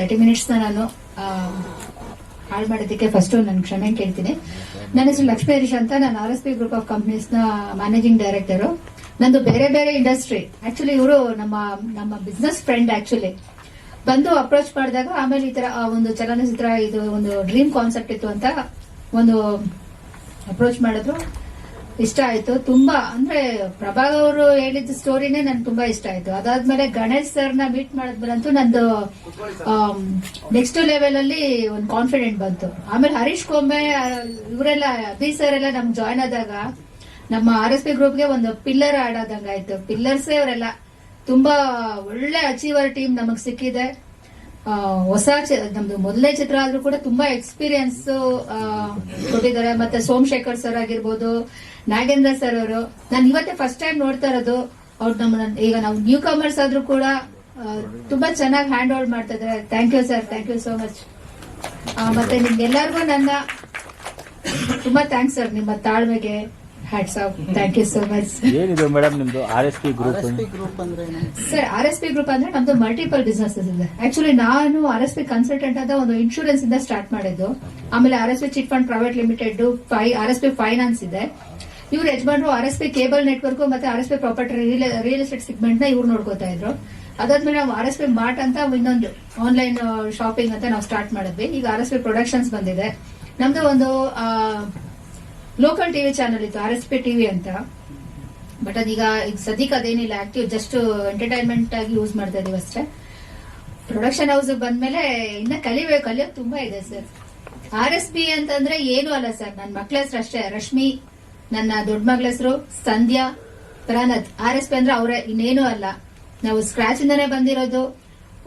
Thirty ಮಿನಿಟ್ಸ್ನ ನಾನು ಹಾಳು ಮಾಡೋದಕ್ಕೆ ಫಸ್ಟು ನಾನು ಕ್ಷಮೆ ಕೇಳ್ತೀನಿ. ನನ್ನ ಹೆಸರು ಲಕ್ಷ್ಮೀ ಹರೀಶ್ ಅಂತ. ನಾನು R S P group of ಕಂಪ್ನೀಸ್ನ managing director ನಂದು ಬೇರೆ ಬೇರೆ ಇಂಡಸ್ಟ್ರಿ ಆಕ್ಚುಲಿ ಇವರು ನಮ್ಮ ನಮ್ಮ ಬಿಸ್ನೆಸ್ ಫ್ರೆಂಡ್ ಆಕ್ಚುಲಿ ಬಂದು ಅಪ್ರೋಚ್ ಮಾಡಿದಾಗ ಆಮೇಲೆ ಈ ತರ ಒಂದು ಚಲನಚಿತ್ರ, ಇದು ಒಂದು ಡ್ರೀಮ್ ಕಾನ್ಸೆಪ್ಟ್ ಇತ್ತು ಅಂತ ಒಂದು ಅಪ್ರೋಚ್ ಮಾಡಿದ್ರು. ಇಷ್ಟ ಆಯ್ತು. ತುಂಬಾ, ಅಂದ್ರೆ ಪ್ರಭಾಗ್ ಅವರು ಹೇಳಿದ ಸ್ಟೋರಿನೇ ನನ್ಗೆ ತುಂಬಾ ಇಷ್ಟ ಆಯ್ತು. ಅದಾದ್ಮೇಲೆ ಗಣೇಶ್ ಸರ್ನ ಮೀಟ್ ಮಾಡಿದ್ಮೇಲಂತೂ ನಂದು ನೆಕ್ಸ್ಟ್ ಲೆವೆಲ್ ಅಲ್ಲಿ ಒಂದು ಕಾನ್ಫಿಡೆಂಟ್ ಬಂತು. ಆಮೇಲೆ ಹರೀಶ್ ಕೊಂಬೆ, ಇವರೆಲ್ಲ, ಅಭಿ ಸರ್ ಎಲ್ಲ ನಮ್ಗೆ ಜಾಯ್ನ್ ಆದಾಗ ನಮ್ಮ ಆರ್ ಎಸ್ ಪಿ ಗ್ರೂಪ್ಗೆ ಒಂದು ಪಿಲ್ಲರ್ ಆಡ್ ಆಯ್ತು. ಪಿಲ್ಲರ್ಸೇ ಅವರೆಲ್ಲ ತುಂಬಾ ಒಳ್ಳೆ ಅಚೀವರ್ ಟೀಮ್ ನಮಗ್ ಸಿಕ್ಕಿದೆ. ಹೊಸ ನಮ್ದು ಮೊದಲನೇ ಚಿತ್ರ ಆದ್ರೂ ಕೂಡ ತುಂಬಾ ಎಕ್ಸ್ಪೀರಿಯನ್ಸ್ ಕೊಟ್ಟಿದ್ದಾರೆ. ಮತ್ತೆ ಸೋಮಶೇಖರ್ ಸರ್ ಆಗಿರ್ಬೋದು ನಾಗೇಂದ್ರ ಸರ್ ಅವರು ನಾನು ಇವತ್ತೇ ಫಸ್ಟ್ ಟೈಮ್ ನೋಡ್ತಾ ಇರೋದು ಅವ್ರು ನಮ್ಮ ಈಗ ನಾವು ನ್ಯೂ ಕಮರ್ಸ್ ಆದ್ರೂ ಕೂಡ ತುಂಬಾ ಚೆನ್ನಾಗಿ ಹ್ಯಾಂಡ್ ಓಲ್ಡ್ ಮಾಡ್ತಾ ಇದ್ದಾರೆ. Thank you sir thank you so much ಮತ್ತೆ ನಿಮ್ಗೆಲ್ಲರಿಗೂ ನನ್ನ ತುಂಬಾ ಥ್ಯಾಂಕ್ಸ್ ಸರ್ ನಿಮ್ಮ ತಾಳ್ಮೆಗೆ hats off thank you so much ಏನಿದು ಮೇಡಮ್ ನಿಮ್ದು? R S P group group ಅಂದ್ರೆ? Sir R S P group ಅಂದ್ರೆ ನಮ್ದು ಮಲ್ಟಿಪಲ್ ಬಿಸ್ನೆಸ್ ಇದೆ. ಆಕ್ಚುಲಿ ನಾನು ಆರ್ ಎಸ್ ಪಿ ಕನ್ಸಲ್ಟೆಂಟ್ ಅಂತ ಒಂದು ಇನ್ಶೂರೆನ್ಸ್ ಇಂದ ಸ್ಟಾರ್ಟ್ ಮಾಡಿದ್ದು. ಆಮೇಲೆ R S P chit fund private limited R S P finance ಇದೆ. ಇವ್ರ ಯಜಮಾನ್ರು R S P cable network ಮತ್ತೆ R S P property real estate ಸೆಗ್ಮೆಂಟ್ನ ಇವ್ರು ನೋಡ್ಕೋತಾ ಇದ್ರು. ಅದಾದ್ಮೇಲೆ ನಾವು ಆರ್ ಎಸ್ ಪಿ ಮಾರ್ಟ್ ಅಂತ ಇನ್ನೊಂದು ಆನ್ಲೈನ್ ಶಾಪಿಂಗ್ ಅಂತ ನಾವು ಸ್ಟಾರ್ಟ್ ಮಾಡಿದ್ವಿ. ಈಗ ಆರ್ ಎಸ್ ಪಿ ಪ್ರೊಡಕ್ಷನ್ಸ್ ಬಂದಿದೆ. ನಮ್ದು ಒಂದು ಲೋಕಲ್ ಟಿವಿ ಚಾನಲ್ ಇತ್ತು, ಆರ್ ಎಸ್ ಪಿ ಟಿವಿ ಅಂತ. ಬಟ್ ಅದೀಗ ಈಗ ಸದ್ಯಕ್ಕೆ ಅದೇನಿಲ್ಲ ಆಕ್ಟಿವ್ ಜಸ್ಟ್ ಎಂಟರ್ಟೈನ್ಮೆಂಟ್ ಆಗಿ ಯೂಸ್ ಮಾಡ್ತಾ ಇದೀವಿ ಅಷ್ಟೇ. ಪ್ರೊಡಕ್ಷನ್ ಹೌಸ್ ಬಂದ್ಮೇಲೆ ಇನ್ನ ಕಲಿಬೇಕು, ಕಲಿಯೋದು ತುಂಬಾ ಇದೆ ಸರ್. ಆರ್ ಎಸ್ ಪಿ ಅಂತಂದ್ರೆ ಏನು ಅಲ್ಲ ಸರ್ ನನ್ನ ಮಕ್ಳ ಹೆಸರು ಅಷ್ಟೇ, ರಶ್ಮಿ ನನ್ನ ದೊಡ್ಡ ಮಗಳ ಹೆಸರು Sandhya Pranath. R S P ಅಂದ್ರೆ ಅವರೇ ಇನ್ನೇನು ಅಲ್ಲ. ನಾವು ಸ್ಕ್ರಾಚ್ ಇಂದಾನೆ ಬಂದಿರೋದು.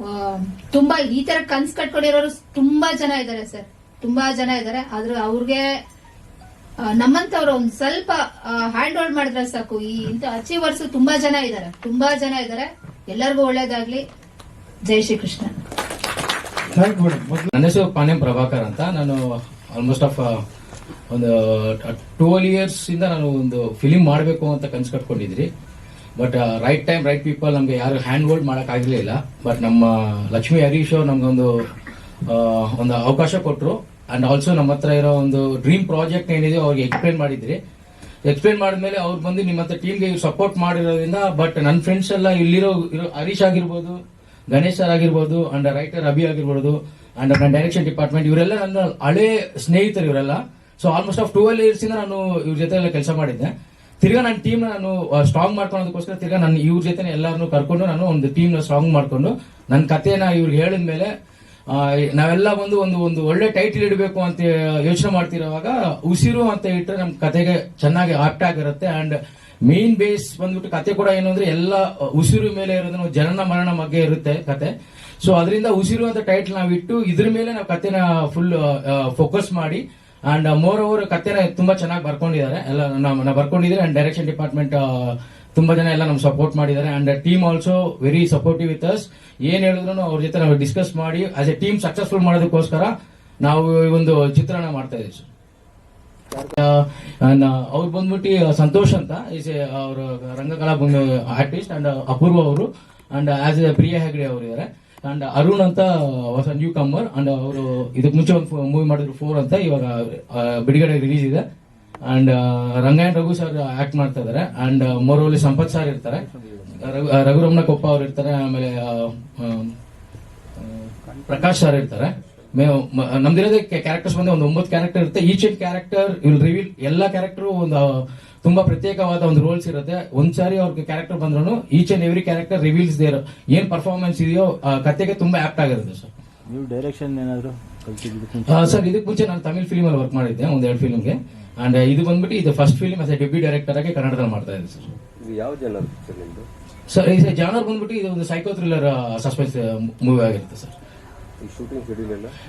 ಆ, ತುಂಬಾ ಈ ತರ ಕನ್ಸ್ ಕಟ್ಕೊಂಡಿರೋರು ತುಂಬಾ ಜನ ಇದ್ದಾರೆ ಸರ್. ತುಂಬಾ ಜನ ಇದ್ದಾರೆ. ಆದ್ರೆ ಅವ್ರಿಗೆ ನಮ್ಮಂತವ್ರು ಒಂದ್ ಸ್ವಲ್ಪ ಹ್ಯಾಂಡ್ ಹೋಲ್ಡ್ ಮಾಡಿದ್ರೆ ಸಾಕು. ಈ ಇಂಥ ಅಚೀವರ್ಸ್ ತುಂಬಾ ಜನ ಇದ್ದಾರೆ. ತುಂಬಾ ಜನ ಇದ್ದಾರೆ. ಎಲ್ಲರಿಗೂ ಒಳ್ಳೇದಾಗ್ಲಿ. ಜೈ Shri Krishna thank you madam ನನ್ನ ಹೆಸರು ಪಾನೆ ಪ್ರಭಾಕರ್ ಅಂತ. ನಾನು ಆಲ್ಮೋಸ್ಟ್ ಆಫ್ ಒಂದು ಟ್ವೆಲ್ ಇಯರ್ಸ್ ಇಂದ ನಾನು ಒಂದು ಫಿಲಿಂ ಮಾಡಬೇಕು ಅಂತ ಕನ್ಸು ಕಟ್ಕೊಂಡಿದ್ರಿ. But right time right people ನಮ್ಗೆ ಯಾರು ಹ್ಯಾಂಡ್ ಹೋಲ್ಡ್ ಮಾಡಕ್ ಆಗಲಿಲ್ಲ ಬಟ್ ನಮ್ಮ ಲಕ್ಷ್ಮಿ ಹರೀಶ್ ಅವ್ರು ನಮ್ಗೆ ಒಂದು ಅವಕಾಶ ಕೊಟ್ಟರು ಅಂಡ್ ಆಲ್ಸೋ ನಮ್ಮ ಹತ್ರ ಇರೋ ಒಂದು ಡ್ರೀಮ್ ಪ್ರಾಜೆಕ್ಟ್ ಏನಿದೆ ಅವ್ರಿಗೆ ಎಕ್ಸ್ಪ್ಲೇನ್ ಮಾಡಿದ್ರಿ. ಎಕ್ಸ್ಪ್ಲೇನ್ ಮಾಡಿದ್ಮೇಲೆ ಅವ್ರು ಬಂದು ನಿಮ್ಮ ಹತ್ರ ಟೀಮ್ಗೆ ಸಪೋರ್ಟ್ ಮಾಡಿರೋದ್ರಿಂದ ಬಟ್ ನನ್ನ ಫ್ರೆಂಡ್ಸ್ ಎಲ್ಲ ಇಲ್ಲಿರೋ ಹರೀಶ್ ಆಗಿರ್ಬೋದು, ಗಣೇಶ್ ಸರ್ ಆಗಿರ್ಬೋದು ಅಂಡ್ ರೈಟರ್ ಅಭಿ ಆಗಿರ್ಬೋದು ಅಂಡ್ ನನ್ನ ಡೈರೆಕ್ಷನ್ ಡಿಪಾರ್ಟ್ಮೆಂಟ್ ಇವರೆಲ್ಲ ನನ್ನ ಹಳೆ ಸ್ನೇಹಿತರು ಇವರೆಲ್ಲ. So almost of twelve years ಇಂದ ನಾನು ಇವ್ರ ಜೊತೆ ಎಲ್ಲ ಕೆಲಸ ಮಾಡಿದ್ದೆ. ತಿರ್ಗಾ ನನ್ನ ಟೀಮ್ ನಾನು ಸ್ಟ್ರಾಂಗ್ ಮಾಡ್ಕೊಳೋದಕ್ಕೋಸ್ಕರ ತಿರ್ಗಾ ನಾನು ಇವ್ರ ಜೊತೆ ಎಲ್ಲರನ್ನು ಕರ್ಕೊಂಡು ನಾನು ಒಂದು ಟೀಮ್ನ ಸ್ಟ್ರಾಂಗ್ ಮಾಡ್ಕೊಂಡು ನನ್ನ ಕಥೆನ ಇವ್ರಿಗೆ ಹೇಳಿದ ಮೇಲೆ ನಾವೆಲ್ಲ ಬಂದು ಒಂದು ಒಂದು ಒಳ್ಳೆ ಟೈಟಲ್ ಇಡಬೇಕು ಅಂತ ಯೋಚನೆ ಮಾಡ್ತಿರುವಾಗ ಉಸಿರು ಅಂತ ಇಟ್ಟರೆ ನಮ್ಮ ಕತೆಗೆ ಚೆನ್ನಾಗಿ ಆಪ್ಟ್ ಆಗಿರುತ್ತೆ. ಅಂಡ್ ಮೇನ್ ಬೇಸ್ ಬಂದ್ಬಿಟ್ಟು ಕತೆ ಕೂಡ ಏನು ಅಂದ್ರೆ ಎಲ್ಲ ಉಸಿರು ಮೇಲೆ ಇರೋದನ್ನು ಜನನ ಮರಣ ಬಗ್ಗೆ ಇರುತ್ತೆ ಕತೆ ಸೊ ಅದರಿಂದ ಉಸಿರು ಅಂತ ಟೈಟಲ್ ನಾವು ಇಟ್ಟು ಇದ್ರ ಮೇಲೆ ನಾವು ಕತೆನ ಫುಲ್ ಫೋಕಸ್ ಮಾಡಿ ಅಂಡ್ ಮೋರ್ ಓವರ್ ಕತೆನ ತುಂಬಾ ಚೆನ್ನಾಗಿ ಬರ್ಕೊಂಡಿದ್ದಾರೆ. ಎಲ್ಲ ನಾವು ಬರ್ಕೊಂಡಿದ್ದಾರೆ ಅಂಡ್ ಡೈರೆಕ್ಷನ್ ಡಿಪಾರ್ಟ್ಮೆಂಟ್ ತುಂಬಾ ಜನ ಎಲ್ಲ ನಮ್ಗೆ ಸಪೋರ್ಟ್ ಮಾಡಿದ್ದಾರೆ. And team also very supportive with us ಏನ್ ಹೇಳಿದ್ರು ಅವ್ರ ಜೊತೆ ನಾವು ಡಿಸ್ಕಸ್ ಮಾಡಿ ಆಸ್ ಎ ಟೀಮ್ ಸಕ್ಸಸ್ಫುಲ್ ಮಾಡೋದಕ್ಕೋಸ್ಕರ ನಾವು ಈ ಒಂದು ಚಿತ್ರಣ ಮಾಡ್ತಾ ಇದ್ದೀವಿ ಸರ್ ಅವ್ರು ಬಂದ್ಬಿಟ್ಟು ಸಂತೋಷ್ ಅಂತ. ಈಸ್ ಅವರು ರಂಗಕಲಾ ಆರ್ಟಿಸ್ಟ್ ಅಂಡ್ ಅಪೂರ್ವ ಅವರು. And as a Priya Hegde ಅವರು ಇದ್ದಾರೆ ಅಂಡ್ ಅರುಣ್ ಅಂತ ಹೊಸ ನ್ಯೂ ಕಮ್ಮರ್ ಅಂಡ್ ಅವರು ಇದಕ್ಕೆ ಮುಂಚೆ ಒಂದು ಮೂವಿ ಮಾಡಿದ್ರು ಫೋರ್ ಅಂತ ಇವಾಗ ಬಿಡುಗಡೆ ರಿಲೀಸ್ ಇದೆ. And Rangayana Raghu sir act ಮಾಡ್ತಾ ಇದ್ದಾರೆ ಅಂಡ್ ಮೊರವಲ್ಲಿ ಸಂಪತ್ ಸರ್ ಇರ್ತಾರೆ. ರಘು- ರಘುರಮಣ ಕೊಪ್ಪ ಅವ್ರು ಇರ್ತಾರೆ. ಆಮೇಲೆ ಪ್ರಕಾಶ್ ಸರ್ ಇರ್ತಾರೆ. ನಮ್ದಿರೋದೇ ಕ್ಯಾರೆಕ್ಟರ್ಸ್ ಬಂದು ಒಂದು ಒಂಬತ್ತು ಕ್ಯಾರೆಕ್ಟರ್ ಇರುತ್ತೆ. ಈಚ್ ಕ್ಯಾರೆಕ್ಟರ್ ವಿಲ್ ರಿವೀಲ್ ಎಲ್ಲಾ ಕ್ಯಾರೆಕ್ಟರ್ ಒಂದು ತುಂಬಾ ಪ್ರತ್ಯೇಕವಾದ ಒಂದು ರೋಲ್ಸ್ ಇರುತ್ತೆ. ಒಂದ್ಸಾರಿ ಅವ್ರಿಗೆ ಕ್ಯಾರೆಕ್ಟರ್ ಬಂದ್ರು each and every character reveals their ಏನ್ ಪರ್ಫಾರ್ಮೆನ್ಸ್ ಇದೆಯೋ ಆ ಕತೆಗೆ ತುಂಬಾ ಆಪ್ಟ್ ಆಗಿರುತ್ತೆ ಸರ್ ನೀವು ಡೈರೆಕ್ಷನ್ ಏನಾದ್ರು ಸರ್ ಇದಕ್ಕೆ ಮುಂಚೆ ನಾನು ತಮಿಳ್ ಫಿಲ್ಮ್ ಅಲ್ಲಿ ವರ್ಕ್ ಮಾಡಿದ್ದೆ ಒಂದ್ ಎರಡು ಫಿಲ್ಮ್ಗೆ ಅಂಡ್ ಇದು ಬಂದ್ಬಿಟ್ಟು ಇದು first film as a debut director ಆಗಿ ಕನ್ನಡದಲ್ಲಿ ಮಾಡ್ತಾ ಇದೆ ಸರ್ ಇದು ಯಾವ ಜನರ್ ಸರ್ ಈ ಜಾನರ್ ಬಂದ್ಬಿಟ್ಟು ಇದು ಒಂದು ಸೈಕೋ ಥ್ರಿಲ್ಲರ್ ಸಸ್ಪೆನ್ಸ್ ಮೂವಿ ಆಗಿರುತ್ತೆ ಸರ್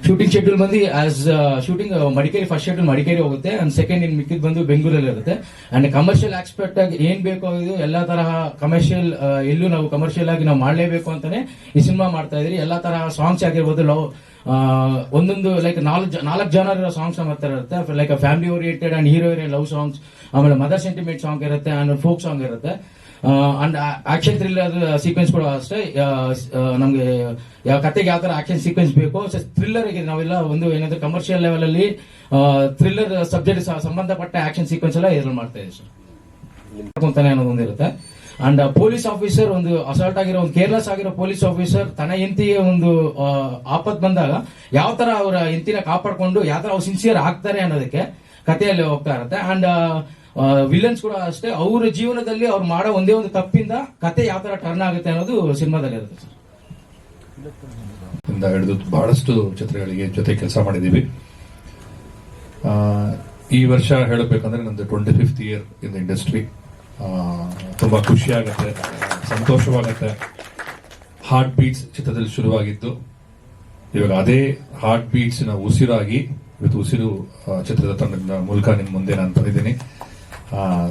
ಶೂಟಿಂಗ್ ಶೆಡ್ಯೂಲ್ ಬಂದು as shooting Madikeri first schedule Madikeri ಹೋಗುತ್ತೆ ಅಂಡ್ ಸೆಕೆಂಡ್ ಇನ್ ಮಿಕ್ಕಿದ್ ಬಂದು ಬೆಂಗಳೂರಲ್ಲಿ ಇರುತ್ತೆ. ಅಂಡ್ ಕಮರ್ಷಿಯಲ್ ಆಸ್ಪೆಕ್ಟ್ ಆಗಿ ಏನ್ ಬೇಕೋ ಇದು ಎಲ್ಲಾ ತರಹ ಕಮರ್ಷಿಯಲ್ ಎಲ್ಲೂ ನಾವು ಕಮರ್ಷಿಯಲ್ ಆಗಿ ನಾವು ಮಾಡಲೇಬೇಕು ಅಂತಾನೆ ಈ ಸಿನಿಮಾ ಮಾಡ್ತಾ ಇದ್ರಿ ಎಲ್ಲಾ ತರಹ ಸಾಂಗ್ಸ್ ಆಗಿರ್ಬೋದು, ಲವ್ ಒಂದೊಂದು ಲೈಕ್ ನಾಲ್ಕು ನಾಲ್ಕು ಜನರ ಸಾಂಗ್ಸ್ ಮಾಡ್ತಾ ಇರುತ್ತೆ. Like family oriented and hero love songs ಆಮೇಲೆ ಮದರ್ ಸೆಂಟಿಮೆಂಟ್ ಸಾಂಗ್ ಇರುತ್ತೆ ಅಂಡ್ ಫೋಕ್ ಸಾಂಗ್ ಇರುತ್ತೆ. ಅಂಡ್ ಆಕ್ಷನ್ ಥ್ರಿಲ್ಲರ್ ಸೀಕ್ವೆನ್ಸ್ ಕೂಡ ಅಷ್ಟೇ. ನಮಗೆ ಯಾವ ಕತೆಗೆ ಯಾವ ತರ ಆಕ್ಷನ್ ಸೀಕ್ವೆನ್ಸ್ ಬೇಕು ಥ್ರಿಲ್ಲರ್ ನಾವೆಲ್ಲ ಒಂದು ಏನಂದ್ರೆ ಕಮರ್ಷಿಯಲ್ ಲೆವೆಲ್ ಅಲ್ಲಿ ಥ್ರಿಲ್ಲರ್ ಸಬ್ಜೆಕ್ಟ್ ಸಂಬಂಧಪಟ್ಟ ಆಕ್ಷನ್ ಸೀಕ್ವೆನ್ಸ್ ಎಲ್ಲ ಇದ್ರಲ್ಲಿ ಮಾಡ್ತಾ ಇದೆ ಸರ್. ಅನ್ನೋದು ಒಂದಿರುತ್ತೆ ಅಂಡ್ ಪೊಲೀಸ್ ಆಫೀಸರ್ ಒಂದು ಅಸಾಲ್ಟ್ ಆಗಿರೋ, ಒಂದು ಕೇರ್ಲೆಸ್ ಆಗಿರೋ ಪೊಲೀಸ್ ಆಫೀಸರ್ ತನ್ನ ಹೆಂಡತಿಗೆ ಒಂದು ಆಪತ್ ಬಂದಾಗ ಯಾವ ತರ ಅವರ ಹೆಂಡತಿನ ಕಾಪಾಡ್ಕೊಂಡು ಯಾವ ತರ ಅವ್ರು ಸಿನ್ಸಿಯರ್ ಆಗ್ತಾರೆ ಅನ್ನೋದಕ್ಕೆ ಕಥೆಯಲ್ಲಿ ಹೋಗ್ತಾ ಇರುತ್ತೆ. ಅಂಡ್ ವಿಲನ್ಸ್ ಕೂಡ ಅಷ್ಟೇ ಅವರ ಜೀವನದಲ್ಲಿ ಅವ್ರು ಮಾಡೋ ಒಂದೇ ಒಂದು ತಪ್ಪಿಂದ ಕತೆ ಯಾವ ತರ ಟರ್ನ್ ಆಗುತ್ತೆ ಅನ್ನೋದು ಸಿನಿಮಾದಲ್ಲಿ ಇರುತ್ತೆ ಸರ್. ಹಿಡಿದು ಬಹಳಷ್ಟು ಚಿತ್ರಗಳಿಗೆ ಜೊತೆ ಕೆಲಸ ಮಾಡಿದ್ದೀವಿ. ಈ ವರ್ಷ ಹೇಳಬೇಕಂದ್ರೆ ನಂದು twenty fifth year in industry ತುಂಬಾ ಖುಷಿ ಆಗುತ್ತೆ ಸಂತೋಷವಾಗತ್ತೆ. ಹಾರ್ಟ್ ಬೀಟ್ಸ್ ಚಿತ್ರದಲ್ಲಿ ಶುರುವಾಗಿದ್ದು ಇವಾಗ ಅದೇ ಹಾರ್ಟ್ ಬೀಟ್ಸ್ನ ಉಸಿರಾಗಿ ಇವತ್ತು ಉಸಿರು ಚಿತ್ರದ ತಂಡದ ಮೂಲಕ ನಿಮ್ಮ ಮುಂದೆ ನಾನು ಬಂದಿದ್ದೀನಿ ಆ,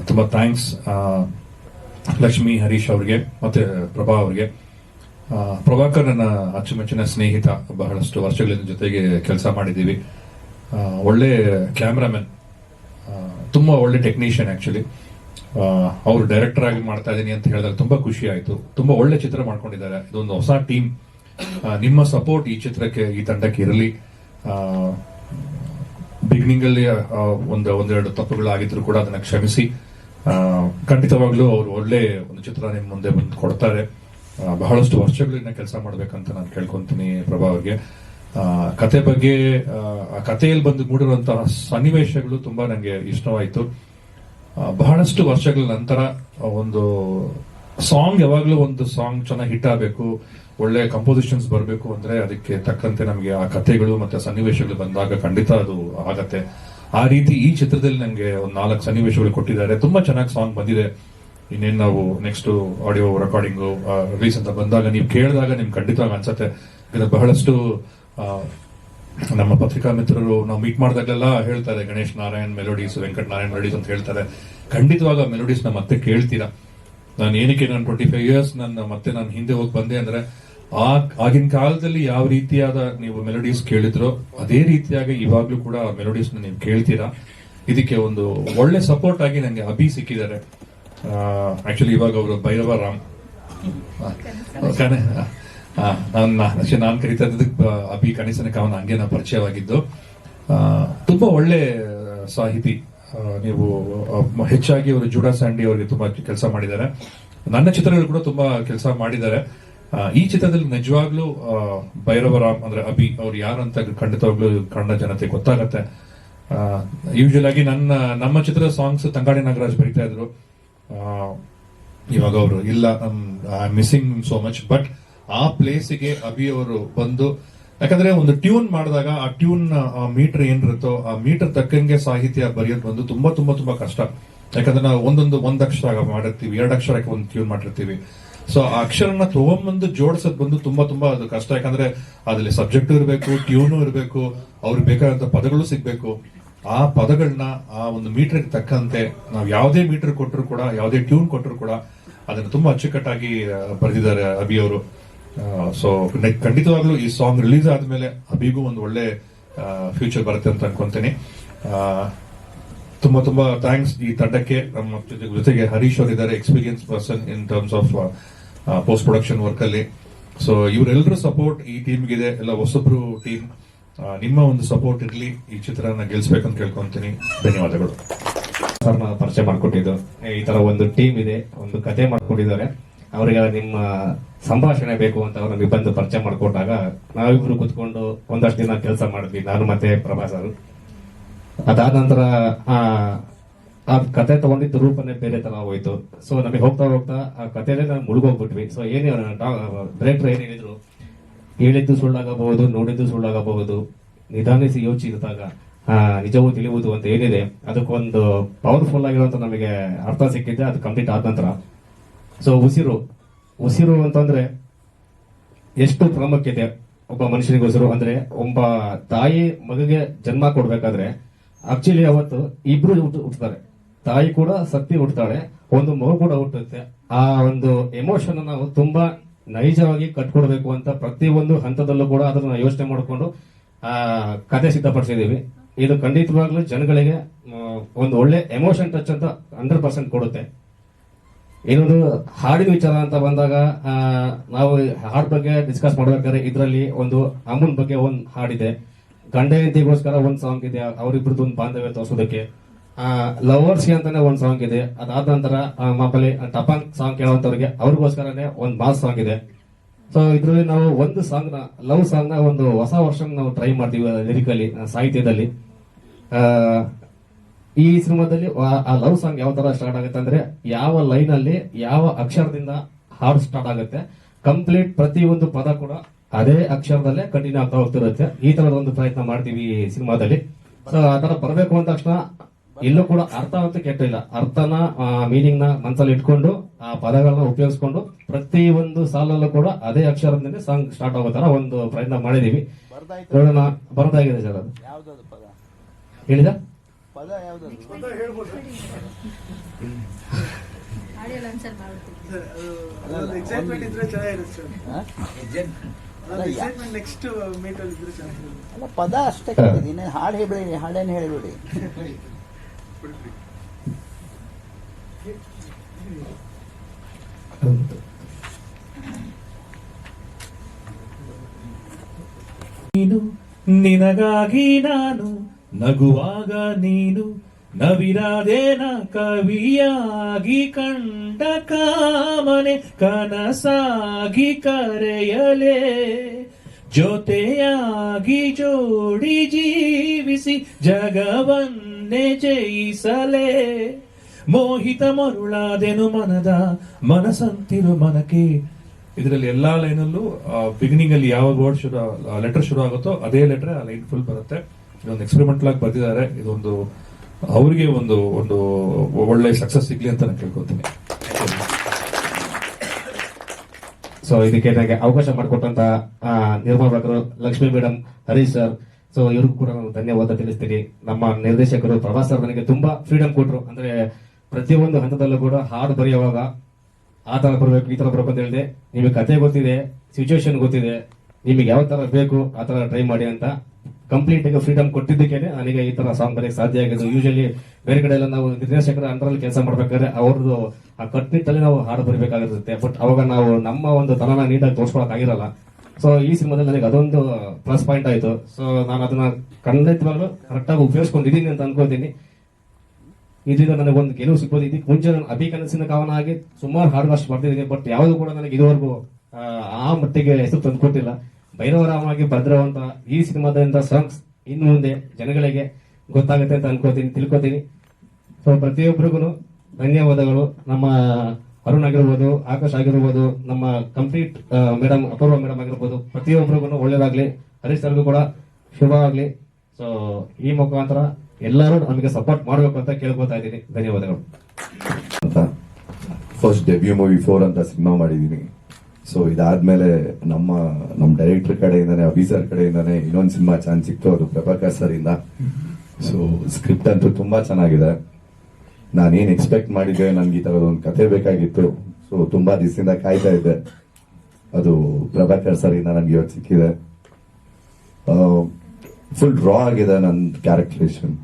ತುಂಬಾ ಥ್ಯಾಂಕ್ಸ್ ಲಕ್ಷ್ಮಿ ಹರೀಶ್ ಅವ್ರಿಗೆ, ಮತ್ತೆ ಪ್ರಭಾ ಅವ್ರಿಗೆ. ಪ್ರಭಾಕರ್ ನನ್ನ ಅಚ್ಚುಮೆಚ್ಚಿನ ಸ್ನೇಹಿತ, ಬಹಳಷ್ಟು ವರ್ಷಗಳಿಂದ ಜೊತೆಗೆ ಕೆಲಸ ಮಾಡಿದ್ದೀವಿ. ಒಳ್ಳೆ ಕ್ಯಾಮ್ರಾಮನ್ ತುಂಬಾ ಒಳ್ಳೆ ಟೆಕ್ನಿಷಿಯನ್ ಆಕ್ಚುಲಿ ಅವರು ಡೈರೆಕ್ಟರ್ ಆಗಿ ಮಾಡ್ತಾ ಇದ್ದೀನಿ ಅಂತ ಹೇಳಿದಾಗ ತುಂಬಾ ಖುಷಿ ಆಯಿತು. ತುಂಬಾ ಒಳ್ಳೆ ಚಿತ್ರ ಮಾಡ್ಕೊಂಡಿದ್ದಾರೆ. ಇದೊಂದು ಹೊಸ ಟೀಮ್ ನಿಮ್ಮ ಸಪೋರ್ಟ್ ಈ ಚಿತ್ರಕ್ಕೆ, ಈ ತಂಡಕ್ಕೆ ಇರಲಿ. ಬಿಗಿನಿಂಗ್ ಅಲ್ಲಿ ಒಂದು ಒಂದೆರಡು ತಪ್ಪುಗಳಾಗಿದ್ರು ಕೂಡ ಅದನ್ನ ಕ್ಷಮಿಸಿ ಖಂಡಿತವಾಗ್ಲೂ ಅವರು ಒಳ್ಳೆ ಒಂದು ಚಿತ್ರ ನಿಮ್ಮ ಮುಂದೆ ಬಂದು ಕೊಡ್ತಾರೆ. ಬಹಳಷ್ಟು ವರ್ಷಗಳಿಂದ ಕೆಲಸ ಮಾಡ್ಬೇಕಂತ ನಾನು ಕೇಳ್ಕೊಂತೀನಿ ಪ್ರಭಾ ಅವ್ರಿಗೆ ಕತೆ ಬಗ್ಗೆ ಆ, ಕಥೆಯಲ್ಲಿ ಬಂದು ಮೂಡಿರುವಂತಹ ಸನ್ನಿವೇಶಗಳು ತುಂಬಾ ನನಗೆ ಇಷ್ಟವಾಯಿತು. ಬಹಳಷ್ಟು ವರ್ಷಗಳ ನಂತರ ಒಂದು ಸಾಂಗ್ ಯಾವಾಗ್ಲೂ ಒಂದು ಸಾಂಗ್ ಚೆನ್ನಾಗಿ ಹಿಟ್ ಆಗಬೇಕು. ಒಳ್ಳೆ ಕಂಪೋಸಿಷನ್ಸ್ ಬರಬೇಕು ಅಂದ್ರೆ ಅದಕ್ಕೆ ತಕ್ಕಂತೆ ನಮಗೆ ಆ ಕಥೆಗಳು ಮತ್ತೆ ಸನ್ನಿವೇಶಗಳು ಬಂದಾಗ ಖಂಡಿತ ಅದು ಆಗತ್ತೆ. ಆ ರೀತಿ ಈ ಚಿತ್ರದಲ್ಲಿ ನಂಗೆ ಒಂದು ನಾಲ್ಕು ಸನ್ನಿವೇಶಗಳು ಕೊಟ್ಟಿದ್ದಾರೆ. ತುಂಬಾ ಚೆನ್ನಾಗಿ ಸಾಂಗ್ ಬಂದಿದೆ. ಇನ್ನೇನು ನಾವು ನೆಕ್ಸ್ಟ್ ಆಡಿಯೋ ರೆಕಾರ್ಡಿಂಗ್ ರಿಲೀಸ್ ಅಂತ ಬಂದಾಗ ನೀವು ಕೇಳಿದಾಗ ನಿಮ್ಗೆ ಖಂಡಿತ ಅನ್ಸತ್ತೆ. ಇದು ಬಹಳಷ್ಟು ನಮ್ಮ ಪತ್ರಿಕಾ ಮಿತ್ರರು ನಾವು ಮೀಟ್ ಮಾಡಿದಾಗಲೆಲ್ಲ ಹೇಳ್ತಾರೆ. ಗಣೇಶ್ ನಾರಾಯಣ್ ಮೆಲೋಡೀಸ್ ವೆಂಕಟ ನಾರಾಯಣ್ ಮೆಲೋಡೀಸ್ ಅಂತ ಹೇಳ್ತಾರೆ. ಖಂಡಿತವಾಗ ಮೆಲೋಡೀಸ್ನ ಮತ್ತೆ ಕೇಳ್ತೀರಾ. ನಾನು ಏನಕ್ಕೆ ನಾನು ಟ್ವೆಂಟಿ ಫೈವ್ ಇಯರ್ಸ್ ನನ್ನ ಮತ್ತೆ ನಾನು ಹಿಂದೆ ಹೋಗಿ ಬಂದೆ ಅಂದ್ರೆ ಆ ಆಗಿನ ಕಾಲದಲ್ಲಿ ಯಾವ ರೀತಿಯಾದ ನೀವು ಮೆಲೋಡೀಸ್ ಕೇಳಿದ್ರೋ, ಅದೇ ರೀತಿಯಾಗಿ ಇವಾಗ್ಲೂ ಕೂಡ ಮೆಲೋಡೀಸ್ ನೀವು ಕೇಳ್ತೀರಾ? ಇದಕ್ಕೆ ಒಂದು ಒಳ್ಳೆ ಸಪೋರ್ಟ್ ಆಗಿ ನಂಗೆ ಅಭಿ ಸಿಕ್ಕಿದ್ದಾರೆ. ಆಕ್ಚುಲಿ ಇವಾಗ ಅವರು ಭೈರವ ರಾಮ್. ನಾನು ನಾನು ಕರಿತಾ ಇದ್ದದಕ್ಕೆ ಅಭಿ ಕಣಿಸನ ಕಾವನ ಹಂಗೆ ನಾ ಪರಿಚಯವಾಗಿದ್ದು. ತುಂಬಾ ಒಳ್ಳೆ ಸಾಹಿತಿ. ನೀವು ಹೆಚ್ಚಾಗಿ ಅವರು ಜುಡಾ ಸ್ಯಾಂಡಿ ಅವರಿಗೆ ತುಂಬಾ ಕೆಲಸ ಮಾಡಿದ್ದಾರೆ. ನನ್ನ ಚಿತ್ರಗಳು ಕೂಡ ತುಂಬಾ ಕೆಲಸ ಮಾಡಿದ್ದಾರೆ. ಈ ಚಿತ್ರದಲ್ಲಿ ನಿಜವಾಗ್ಲೂ ಭೈರವರಾಮ್ ಅಂದ್ರೆ ಅಭಿ, ಅವ್ರು ಯಾರು ಅಂತ ಖಂಡಿತವಾಗ್ಲೂ ಕನ್ನಡ ಜನತೆ ಗೊತ್ತಾಗತ್ತೆ. ಯೂಶುವಲ್ ಆಗಿ ನನ್ನ, ನಮ್ಮ ಚಿತ್ರದ ಸಾಂಗ್ಸ್ ತಂಗಾಡಿ ನಾಗರಾಜ್ ಬರೀತಾ ಇದ್ರು. ಇವಾಗ ಅವರು, ಇಲ್ಲ ಮಿಸ್ಸಿಂಗ್ ಸೋ ಮಚ್ ಬಟ್ ಆ ಪ್ಲೇಸಿಗೆ ಅಭಿ ಅವರು ಬಂದು, ಯಾಕಂದ್ರೆ ಒಂದು ಟ್ಯೂನ್ ಮಾಡಿದಾಗ ಆ ಟ್ಯೂನ್ ಮೀಟರ್ ಏನಿರುತ್ತೋ, ಆ ಮೀಟರ್ ತಕ್ಕಂಗೆ ಸಾಹಿತ್ಯ ಬರೆಯೋದು ಬಂದು ತುಂಬಾ ತುಂಬಾ ತುಂಬಾ ಕಷ್ಟ. ಯಾಕಂದ್ರೆ ನಾವು ಒಂದೊಂದು ಒಂದ್ ಅಕ್ಷರ ಮಾಡಿರ್ತೀವಿ ಎರಡು ಅಕ್ಷರಕ್ಕೆ ಒಂದು ಟ್ಯೂನ್ ಮಾಡಿರ್ತೀವಿ. ಸೊ ಅಕ್ಷರನ ತಗೊಂಬಂದು ಜೋಡಿಸೋದ್ ಬಂದು ತುಂಬಾ ತುಂಬಾ ಅದು ಕಷ್ಟ. ಯಾಕಂದ್ರೆ ಅದ್ರಲ್ಲಿ ಸಬ್ಜೆಕ್ಟ್ ಇರಬೇಕು ಟ್ಯೂನು ಇರಬೇಕು, ಅವ್ರಿಗೆ ಬೇಕಾದಂತ ಪದಗಳು ಸಿಗ್ಬೇಕು. ಆ ಪದಗಳನ್ನ ಆ ಒಂದು ಮೀಟರ್ ತಕ್ಕಂತೆ ನಾವು ಯಾವುದೇ ಮೀಟರ್ ಕೊಟ್ಟರು ಕೂಡ, ಯಾವುದೇ ಟ್ಯೂನ್ ಕೊಟ್ಟರು ಕೂಡ ಅದನ್ನ ತುಂಬಾ ಅಚ್ಚುಕಟ್ಟಾಗಿ ಬರೆದಿದ್ದಾರೆ ಅಭಿ ಅವರು. ಸೊ ಖಂಡಿತವಾಗ್ಲೂ ಈ ಸಾಂಗ್ ರಿಲೀಸ್ ಆದ್ಮೇಲೆ ಅಭಿಗೂ ಒಂದು ಒಳ್ಳೆ ಫ್ಯೂಚರ್ ಬರುತ್ತೆ ಅಂತ ಅನ್ಕೊಂತೀನಿ. ತುಂಬಾ ತುಂಬಾ ಥ್ಯಾಂಕ್ಸ್ ಈ ತಂಡಕ್ಕೆ. ನಮ್ಮ ಜೊತೆ- ಜೊತೆಗೆ ಹರೀಶ್ ಅವರು ಇದ್ದಾರೆ experience person in terms of post production work ಅಲ್ಲಿ. ಸೊ ಇವರೆಲ್ಲರೂ ಸಪೋರ್ಟ್ ಈ ಟೀಮ್ಗಿದೆ ಎಲ್ಲ ಹೊಸೊಬ್ರು ಟೀಮ್ ನಿಮ್ಮ ಒಂದು ಸಪೋರ್ಟ್ ಇರಲಿ. ಈ ಚಿತ್ರನ ಗೆಲ್ಸ್ಬೇಕಂತ ಕೇಳ್ಕೊಂತೀನಿ. ಧನ್ಯವಾದಗಳು. ಸರ್ನ ಪರಿಚಯ ಮಾಡ್ಕೊಟ್ಟಿದ್ದು. ಈ ತರ ಒಂದು ಟೀಮ್ ಇದೆ. ಒಂದು ಕತೆ ಮಾಡ್ಕೊಂಡಿದ್ದಾರೆ. ಅವರಿಗೆ ನಿಮ್ಮ ಸಂಭಾಷಣೆ ಬೇಕು ಅಂತ ಅವ್ರು ನಮಗೆ ಬಂದು ಪರಿಚಯ ಮಾಡ್ಕೊಟ್ಟಾಗ ನಾವಿಬ್ರು ಕುತ್ಕೊಂಡು ಒಂದಷ್ಟು ದಿನ ಕೆಲಸ ಮಾಡಿದ್ವಿ. ನಾನು ಮತ್ತೆ ಪ್ರಭಾ ಸರ್. ಅದಾದ ನಂತರ ಆ ಕತೆ ತಗೊಂಡಿದ್ದ ರೂಪನೇ ಬೇರೆ ತರ ಹೋಯ್ತು. ಸೊ ನಮಗೆ ಹೋಗ್ತಾ ಹೋಗ್ತಾ ಆ ಕಥೆನೇ ನಾವು ಮುಳುಗೋಗ್ಬಿಟ್ವಿ. ಸೊ ಏನೇ ಡೈರೆಕ್ಟರ್ ಏನ್ ಹೇಳಿದ್ರು? ಹೇಳಿದ್ದು ಸುಳ್ಳಾಗಬಹುದು, ನೋಡಿದ್ದು ಸುಳ್ಳಾಗಬಹುದು. ನಿಧಾನಿಸಿ ಯೋಚಿಸಿದಾಗ ನಿಜವೂ ತಿಳಿಯುವುದು ಅಂತ ಏನಿದೆ, ಅದಕ್ಕೊಂದು ಪವರ್ಫುಲ್ ಆಗಿರುವಂತ ನಮಗೆ ಅರ್ಥ ಸಿಕ್ಕಿದೆ ಅದು ಕಂಪ್ಲೀಟ್ ಆದ ನಂತರ. ಸೊ ಉಸಿರು. ಉಸಿರು ಅಂತಂದ್ರೆ ಎಷ್ಟು ಪ್ರಾಮುಖ್ಯತೆ ಒಬ್ಬ ಮನುಷ್ಯನಿಗೆ ಉಸಿರು ಅಂದ್ರೆ ಒಬ್ಬ ತಾಯಿ ಮಗುಗೆ ಜನ್ಮ ಕೊಡ್ಬೇಕಾದ್ರೆ ಆಕ್ಚುಲಿ ಅವತ್ತು ಇಬ್ರು ಹುಟ್ಟು- ಹುಟ್ಟುತ್ತಾರೆ ತಾಯಿ ಕೂಡ ಸತ್ತಿ ಹುಡ್ತಾಳೆ ಒಂದು ಮಗು ಕೂಡ ಹುಟ್ಟುತ್ತೆ. ಆ ಒಂದು ಎಮೋಷನ್ ನಾವು ತುಂಬಾ ನೈಜವಾಗಿ ಕಟ್ಕೊಡ್ಬೇಕು ಅಂತ ಪ್ರತಿಯೊಂದು ಹಂತದಲ್ಲೂ ಕೂಡ ಅದನ್ನ ಯೋಚನೆ ಮಾಡಿಕೊಂಡು, ಆ ಕತೆ ಸಿದ್ಧಪಡಿಸಿದೀವಿ ಇದು ಖಂಡಿತವಾಗ್ಲೂ ಜನಗಳಿಗೆ ಒಂದು ಒಳ್ಳೆ ಎಮೋಷನ್ ಟಚ್ ಅಂತ ಹಂಡ್ರೆಡ್ ಪರ್ಸೆಂಟ್ ಕೊಡುತ್ತೆ. ಇನ್ನೊಂದು ಹಾಡಿನ ವಿಚಾರ ಅಂತ ಬಂದಾಗ ನಾವು ಹಾಡ್ ಬಗ್ಗೆ ಡಿಸ್ಕಸ್ ಮಾಡ್ಬೇಕಾದ್ರೆ ಇದರಲ್ಲಿ ಒಂದು ಅಮ್ಮನ್ ಬಗ್ಗೆ ಒಂದು ಹಾಡಿದೆ. ಗಂಡ ಹೆಂಡತಿಗೋಸ್ಕರ ಒಂದು ಸಾಂಗ್ ಇದೆ, ಅವರಿಬ್ರದ್ದು ಒಂದು ಬಾಂಧವ್ಯ ತೋರಿಸೋದಕ್ಕೆ. ಲವರ್ಸ್ ಅಂತಾನೆ ಒಂದ್ ಸಾಂಗ್ ಇದೆ. ಅದಾದ ನಂತರ ಮಾಮೂಲಿ ಟಪಾಂಗ್ ಸಾಂಗ್ ಕೇಳುವಂತವ್ರಿಗೆ ಅವ್ರಿಗೋಸ್ಕರನೇ ಒಂದ್ ಮಾಸ್ ಸಾಂಗ್ ಇದೆ. ಸೊ ಇದ್ರಲ್ಲಿ ನಾವು ಒಂದು ಸಾಂಗ್ನ ಲವ್ ಸಾಂಗ್ನ ಒಂದು ಹೊಸ ವರ್ಷ ನಾವು ಟ್ರೈ ಮಾಡ್ತೀವಿ ಲಿರಿಕಲ್ಲಿ ಸಾಹಿತ್ಯದಲ್ಲಿ. ಈ ಸಿನಿಮಾದಲ್ಲಿ, ಆ- ಆ ಲವ್ ಸಾಂಗ್ ಯಾವ ತರ ಸ್ಟಾರ್ಟ್ ಆಗುತ್ತೆ ಅಂದ್ರೆ, ಯಾವ ಲೈನ್ ಅಲ್ಲಿ ಯಾವ ಅಕ್ಷರದಿಂದ ಹಾಡು ಸ್ಟಾರ್ಟ್ ಆಗುತ್ತೆ ಕಂಪ್ಲೀಟ್ ಪ್ರತಿ ಒಂದು ಪದ ಕೂಡ ಅದೇ ಅಕ್ಷರದಲ್ಲೇ ಕಂಟಿನ್ಯೂ ಆಗ್ತಾ ಹೋಗ್ತಿರುತ್ತೆ. ಈ ತರದ ಒಂದು ಪ್ರಯತ್ನ ಮಾಡ್ತೀವಿ ಈ ಸಿನಿಮಾದಲ್ಲಿ. ಸೊ ಆ ತರ ಬರಬೇಕು ಅಂದ ತಕ್ಷಣ ಎಲ್ಲೂ ಕೂಡ ಅರ್ಥ ಅಂತ ಕೆಟ್ಟಿಲ್ಲ. ಅರ್ಥನ ಮೀನಿಂಗ್ನ ಮನಸ್ಸಲ್ಲಿ ಇಟ್ಕೊಂಡು ಆ ಪದಗಳನ್ನ ಉಪಯೋಗಿಸ್ಕೊಂಡು ಪ್ರತಿ ಒಂದು ಸಾಲಲ್ಲೂ ಕೂಡ ಅದೇ ಅಕ್ಷರದಿಂದ ಸಾಂಗ್ ಸ್ಟಾರ್ಟ್ ಆಗೋ ತರ ಒಂದು ಪ್ರಯತ್ನ ಮಾಡಿದೀವಿ. ನೋಡೋಣ ಬರ್ದಾಗಿದೆ ಸರ್ ಅದು. ಯಾವ್ದು ಪದ? ಹೇಳಿದ? ಪದ ಅಷ್ಟೇ ಹಾಡು ಹೇಳಿ ಹಾಡೇನು ಹೇಳಿಬಿಡಿ. ನೀನು ನಿನಗಾಗಿ ನಾನು ನಗುವಾಗ ನೀನು ನವಿರಾದೇನ ಕವಿಯಾಗಿ ಕಂಡ ಕಾಮನೆ ಕನಸಾಗಿ ಕರೆಯಲೇ ಜೊತೆಯಾಗಿ ಜೋಡಿ ಜೀವಿಸಿ ಜಗವನ್ನೇ ಜಯಿಸಲೇ. ಮೋಹಿತ ಮರುಳಾದೆನು ಮನದ ಮನಸಂತಿರು ಮನಕೆ ಇದರಲ್ಲಿ ಎಲ್ಲಾ ಲೈನಲ್ಲೂ ಬಿಗಿನಿಂಗ್ ಅಲ್ಲಿ ಯಾವ ವರ್ಡ್ ಶುರು ಲೆಟರ್ ಶುರು ಆಗುತ್ತೋ ಅದೇ ಲೆಟರ್ ಆ ಲೈನ್ ಫುಲ್ ಬರುತ್ತೆ. ಇದೊಂದು ಎಕ್ಸ್ಪೆರಿಮೆಂಟಲ್ ಆಗಿ ಬರ್ತಿದ್ದಾರೆ ಇದೊಂದು ಅವ್ರಿಗೆ ಒಂದು ಒಂದು ಒಳ್ಳೆ ಸಕ್ಸಸ್ ಸಿಗ್ಲಿ ಅಂತ ನಾನು ಕೇಳ್ಕೊತೀನಿ. ಸೊ ಇದಕ್ಕೆ ನನಗೆ ಅವಕಾಶ ಮಾಡಿಕೊಟ್ಟಂತ ಆ, ನಿರ್ಮಾಪಕರು Lakshmi madam Harish sir so ಇವ್ರಿಗೂ ಕೂಡ ನಾನು ಧನ್ಯವಾದ ತಿಳಿಸ್ತೀನಿ. ನಮ್ಮ ನಿರ್ದೇಶಕರು ಪ್ರಭಾಸ್ ನನಗೆ ತುಂಬಾ ಫ್ರೀಡಮ್ ಕೊಟ್ರು. ಅಂದ್ರೆ ಪ್ರತಿಯೊಂದು ಹಂತದಲ್ಲೂ ಕೂಡ ಹಾಡು ಬರೆಯುವಾಗ ಆ ತರ ಬರ್ಬೇಕು, ಈ ತರ ಬರ್ಬೇಕು ಅಂತ ಹೇಳಿದೆ. ನಿಮಗೆ ಕತೆ ಗೊತ್ತಿದೆ ಸಿಚುವೇಶನ್ ಗೊತ್ತಿದೆ. ನಿಮಗೆ ಯಾವ ತರ ಬೇಕು, ಆ ತರ ಟ್ರೈ ಮಾಡಿ ಅಂತ ಕಂಪ್ಲೀಟ್ ಆಗಿ ಫ್ರೀಡಮ್ ಕೊಟ್ಟಿದ್ದಕ್ಕೆ ನನಗೆ ಈ ತರ ಸಾಂಗ್ ಬರೆಯಕ್ಕೆ ಸಾಧ್ಯ ಆಗಿದ್ದು ಯೂಶಲಿ ಬೇರೆ ಕಡೆ ಎಲ್ಲ ನಾವು ನಿರ್ದೇಶಕರ ಅಂಡರಲ್ಲಿ ಕೆಲಸ ಮಾಡ್ಬೇಕಾದ್ರೆ ಅವ್ರದ್ದು ಆ ಕಟ್ನಿಟ್ಟಲ್ಲಿ ನಾವು ಹಾಡು ಬರಬೇಕಾಗಿರುತ್ತೆ. ಬಟ್ ಅವಾಗ ನಾವು ನಮ್ಮ ಒಂದು ತಲನ ನೀಟಾಗಿ ತೋರ್ಸ್ಕೊಳಕ್ ಆಗಿರಲ್ಲ ಸೊ ಈ ಸಿನಿಮಾದಲ್ಲಿ ನನಗೆ ಅದೊಂದು ಪ್ಲಸ್ ಪಾಯಿಂಟ್ ಆಯ್ತು. ಸೊ ನಾನು ಅದನ್ನ ಖಂಡಿತವಾಗ್ಲೂ ಕರೆಕ್ಟ್ ಆಗಿ ಉಪಯೋಗಿಸ್ಕೊಂಡಿದ್ದೀನಿ ಅಂತ ಅನ್ಕೋತೀನಿ ಇದರಿಂದ ನನಗೆ ಒಂದು ಗೆಲುವು ಸಿಗ್ಬೋದು. ಇದಕ್ಕೆ ಮುಂಚೆ ನಾನು ಅಭಿ ಕನಸಿನ ಕಾವನ ಆಗಿ ಸುಮಾರು ಹಾಡುಗಳಷ್ಟು ಬರ್ತಿದ್ದೀನಿ ಬಟ್ ಯಾವುದು ಕೂಡ ನನಗೆ ಇದುವರೆಗೂ ಆ, ಆ ಮಟ್ಟಿಗೆ ಹೆಸರು ತಂದುಕೊಟ್ಟಿಲ್ಲ ಭೈರವರಾಮಾಗಿ ಭದ್ರವಂತ ಈ ಸಿನಿಮಾದಿಂದ ಸಾಂಗ್ಸ್ ಇನ್ನು ಮುಂದೆ ಜನಗಳಿಗೆ ಗೊತ್ತಾಗುತ್ತೆ ಅಂತ ಅನ್ಕೋತೀನಿ ತಿಳ್ಕೊತೀನಿ ಸೊ ಪ್ರತಿಯೊಬ್ಬರಿಗೂ ಧನ್ಯವಾದಗಳು. ನಮ್ಮ ಅರುಣ್ ಆಗಿರ್ಬೋದು ಆಕಾಶ್ ಆಗಿರ್ಬೋದು, ನಮ್ಮ ಕಂಪ್ಲೀಟ್ ಮೇಡಮ್ ಅಪೂರ್ವ ಮೇಡಮ್ ಆಗಿರ್ಬೋದು ಪ್ರತಿಯೊಬ್ಬರಿಗೂ ಒಳ್ಳೇದಾಗ್ಲಿ, ಹರೀಶ್ ಸರ್ಗೂ ಕೂಡ ಶುಭ ಆಗ್ಲಿ. ಸೊ ಈ ಮುಖಾಂತರ ಎಲ್ಲರೂ ನಮಗೆ ಸಪೋರ್ಟ್ ಮಾಡಬೇಕು ಅಂತ ಕೇಳ್ಕೊತಾ ಇದ್ದೀನಿ. ಧನ್ಯವಾದಗಳು. ಫಸ್ಟ್ ಡೆಬ್ಯೂ ಮೂವಿ ಫೋರ್ ಅಂತ ಸಿನಿಮಾ ಮಾಡಿದೀನಿ ಸೊ ಇದಾದ್ಮೇಲೆ ನಮ್ಮ ನಮ್ಮ ಡೈರೆಕ್ಟರ್ ಕಡೆಯಿಂದಾನೆ ಅಭಿಸರ್ ಕಡೆಯಿಂದಾನೆ ಇನ್ನೊಂದು ಸಿನಿಮಾ ಚಾನ್ಸ್ ಸಿಕ್ತು, ಅದು ಪ್ರಭಾಕರ್ ಸರ್ ಇಂದ. ಸೊ ಸ್ಕ್ರಿಪ್ಟ್ ಅಂತೂ ತುಂಬಾ ಚೆನ್ನಾಗಿದೆ. ನಾನೇನ್ ಎಕ್ಸ್ಪೆಕ್ಟ್ ಮಾಡಿದ್ದೆ, ನನ್ಗೆ ಈ ಥರದ ಒಂದು ಕತೆ ಬೇಕಾಗಿತ್ತು. ಸೊ ತುಂಬಾ ದಿವಸದಿಂದ ಕಾಯ್ತಾ ಇದ್ದೆ. ಅದು ಪ್ರಭಾಕರ್ ಸರ್ ಇಂದ ನನ್ಗೆ ಇವತ್ತು ಸಿಕ್ಕಿದೆ. ಫುಲ್ ಡ್ರಾ ಆಗಿದೆ ನನ್ನ ಕ್ಯಾರೆಕ್ಟರೇಷನ್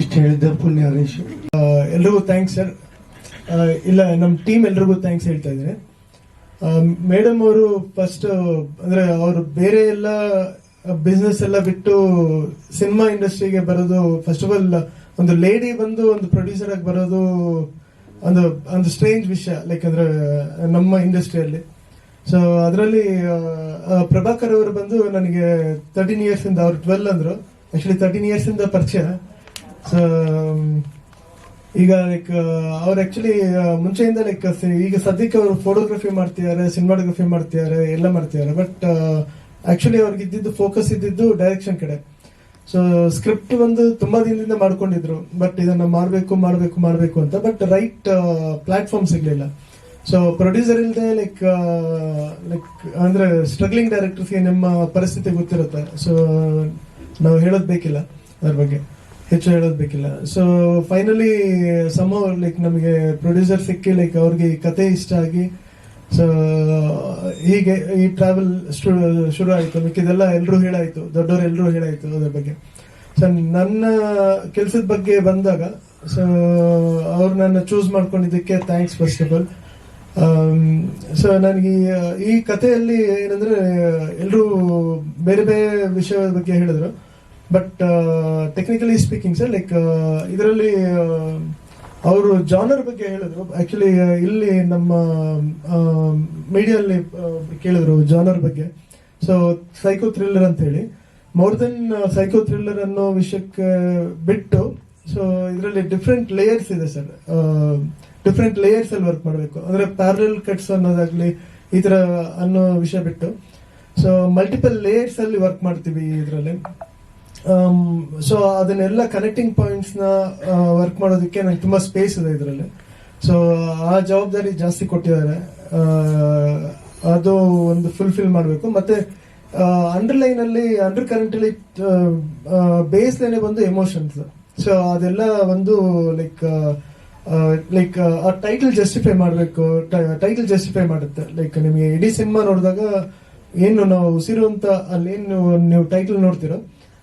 ಇಷ್ಟು ಹೇಳಿದ್ದ ಪುಣ್ಯ ಹರೀಶ್. ಎಲ್ರಿಗೂ ಥ್ಯಾಂಕ್ಸ್ ಸರ್ ಇಲ್ಲ ನಮ್ಮ ಟೀಮ್ ಎಲ್ರಿಗೂ ಥ್ಯಾಂಕ್ಸ್ ಹೇಳ್ತಾ ಇದ್ದೀನಿ. ಮೇಡಮ್ ಅವರು ಫಸ್ಟ್ ಅಂದ್ರೆ ಅವರು ಬೇರೆ ಎಲ್ಲ ಬಿಸ್ನೆಸ್ ಎಲ್ಲ ಬಿಟ್ಟು ಸಿನಿಮಾ ಇಂಡಸ್ಟ್ರಿಗೆ ಬರೋದು ಫಸ್ಟ್ ಆಫ್ ಆಲ್ ಒಂದು ಲೇಡಿ ಬಂದು ಒಂದು ಪ್ರೊಡ್ಯೂಸರ್ ಆಗಿ ಬರೋದು ಒಂದು ಒಂದು ಸ್ಟ್ರೇಂಜ್ ವಿಷಯ. ಲೈಕ್ ಅಂದ್ರೆ, ನಮ್ಮ ಇಂಡಸ್ಟ್ರಿಯಲ್ಲಿ ಸೊ ಅದರಲ್ಲಿ ಪ್ರಭಾಕರ್ ಅವರು ಬಂದು ನನಗೆ ತರ್ಟೀನ್ ಇಯರ್ಸ್ ಇಂದ, ಅವ್ರು ಟ್ವೆಲ್ ಅಂದ್ರು. ಆಕ್ಚುಲಿ ತರ್ಟೀನ್ ಇಯರ್ಸ್ ಇಂದ ಪರಿಚಯ. ಸೊ ಈಗ ಲೈಕ್ ಅವ್ರು ಆಕ್ಚುಲಿ ಮುಂಚೆಯಿಂದ ಲೈಕ್ ಈಗ ಸದ್ಯಕ್ಕೆ ಅವರು ಫೋಟೋಗ್ರಫಿ ಮಾಡ್ತಿದ್ದಾರೆ ಸಿನಿಮಾಟೋಗ್ರಫಿ ಮಾಡ್ತಿದ್ದಾರೆ, ಎಲ್ಲ ಮಾಡ್ತಿದ್ದಾರೆ. ಬಟ್ ಆಕ್ಚುಲಿ ಅವ್ರಿಗೆ ಇದ್ದಿದ್ದು ಫೋಕಸ್ ಇದ್ದಿದ್ದು ಡೈರೆಕ್ಷನ್ ಕಡೆ. ಸೊ ಸ್ಕ್ರಿಪ್ಟ್ ಒಂದು ತುಂಬಾ ದಿನದಿಂದ ಮಾಡ್ಕೊಂಡಿದ್ರು. ಬಟ್ ಇದನ್ನ ಮಾಡಬೇಕು ಮಾಡಬೇಕು ಮಾಡಬೇಕು ಅಂತ. ಬಟ್ ರೈಟ್ ಪ್ಲಾಟ್ಫಾರ್ಮ್ ಸಿಗ್ಲಿಲ್ಲ. ಸೊ ಪ್ರೊಡ್ಯೂಸರ್ ಇಲ್ಲದೆ ಲೈಕ್ ಲೈಕ್ ಅಂದ್ರೆ ಸ್ಟ್ರಗ್ಲಿಂಗ್ ಡೈರೆಕ್ಟರ್ಸ್ಗೆ ನಿಮ್ಮ ಪರಿಸ್ಥಿತಿ ಗೊತ್ತಿರುತ್ತೆ. ಸೊ ನಾವು ಹೇಳೋದ್ ಬೇಕಿಲ್ಲ ಅದ್ರ ಬಗ್ಗೆ. ಹೆಚ್ಚು ಹೇಳೋದ್ ಬೇಕಿಲ್ಲ. ಸೊ ಫೈನಲಿ ಸಮ ಲೈಕ್ ನಮಗೆ ಪ್ರೊಡ್ಯೂಸರ್ ಸಿಕ್ಕಿ ಲೈಕ್ ಅವ್ರಿಗೆ ಕತೆ ಇಷ್ಟ ಆಗಿ ಸೊ ಹೀಗೆ ಈ ಟ್ರಾವೆಲ್ ಶುರು ಆಯಿತು ಮಿಕ್ಕಿದೆಲ್ಲ ಎಲ್ಲರೂ ಹೇಳಾಯ್ತು. ದೊಡ್ಡವರು ಎಲ್ಲರೂ ಹೇಳಾಯ್ತು ಅದ್ರ ಬಗ್ಗೆ. ಸೊ ನನ್ನ ಕೆಲಸದ ಬಗ್ಗೆ ಬಂದಾಗ ಸೊ ಅವ್ರು ನನ್ನ choose ಮಾಡ್ಕೊಂಡಿದ್ದಕ್ಕೆ thanks first of all so ನನಗೆ ಈ- ಕಥೆಯಲ್ಲಿ ಏನಂದ್ರೆ ಎಲ್ಲರೂ ಬೇರೆ ಬೇರೆ ವಿಷಯದ ಬಗ್ಗೆ ಹೇಳಿದ್ರು. But technically speaking sir like ಇದರಲ್ಲಿ ಅವರು ಜಾನರ್ ಬಗ್ಗೆ ಹೇಳಿದ್ರು. ಆಕ್ಚುಲಿ ಇಲ್ಲಿ ನಮ್ಮ ಮೀಡಿಯಲ್ಲಿ ಕೇಳಿದ್ರು ಜಾನರ್ ಬಗ್ಗೆ. ಸೊ ಸೈಕೋ ಥ್ರಿಲ್ಲರ್ ಅಂತ ಹೇಳಿ ಮೋರ್ ದೆನ್ ಸೈಕೋ ಥ್ರಿಲ್ಲರ್ ಅನ್ನೋ ವಿಷಯಕ್ಕೆ ಬಿಟ್ಟು ಸೊ ಇದರಲ್ಲಿ ಡಿಫ್ರೆಂಟ್ ಲೇಯರ್ಸ್ ಇದೆ ಸರ್. ಡಿಫ್ರೆಂಟ್ ಲೇಯರ್ಸ್ ಅಲ್ಲಿ ವರ್ಕ್ ಮಾಡಬೇಕು. ಅಂದ್ರೆ ಪ್ಯಾರಲ್ ಕಟ್ಸ್ ಅನ್ನೋದಾಗ್ಲಿ ಈ ತರ ಅನ್ನೋ ವಿಷಯ ಬಿಟ್ಟು. ಸೊ ಮಲ್ಟಿಪಲ್ ಲೇಯರ್ಸ್ ಅಲ್ಲಿ ವರ್ಕ್ ಮಾಡ್ತೀವಿ ಇದರಲ್ಲಿ. ಸೊ ಅದನ್ನೆಲ್ಲ ಕನೆಕ್ಟಿಂಗ್ ಪಾಯಿಂಟ್ಸ್ನ ವರ್ಕ್ ಮಾಡೋದಕ್ಕೆ ನಂಗೆ ತುಂಬಾ ಸ್ಪೇಸ್ ಇದೆ ಇದರಲ್ಲಿ. ಸೊ ಆ ಜವಾಬ್ದಾರಿ ಜಾಸ್ತಿ ಕೊಟ್ಟಿದ್ದಾರೆ. ಅದು ಒಂದು ಫುಲ್ಫಿಲ್ ಮಾಡಬೇಕು. ಮತ್ತೆ ಅಂಡರ್ಲೈನ್ ಅಲ್ಲಿ ಅಂಡರ್ ಕರೆಂಟ್ ಅಲ್ಲಿ ಬೇಸ್ ಲೇನೆ ಬಂದು ಎಮೋಷನ್ಸ್ ಸೊ ಅದೆಲ್ಲ ಒಂದು ಲೈಕ್ ಲೈಕ್ ಆ ಟೈಟಲ್ ಜಸ್ಟಿಫೈ ಮಾಡಬೇಕು. ಟೈಟಲ್ ಜಸ್ಟಿಫೈ ಮಾಡುತ್ತೆ. ಲೈಕ್ ನಿಮಗೆ ಇಡೀ ಸಿನಿಮಾ ನೋಡಿದಾಗ, ಏನು ನಾವು ಉಸಿರು ಅಂತ ಅಲ್ಲಿ ಏನು ನೀವು ಟೈಟಲ್ ನೋಡ್ತೀರೋ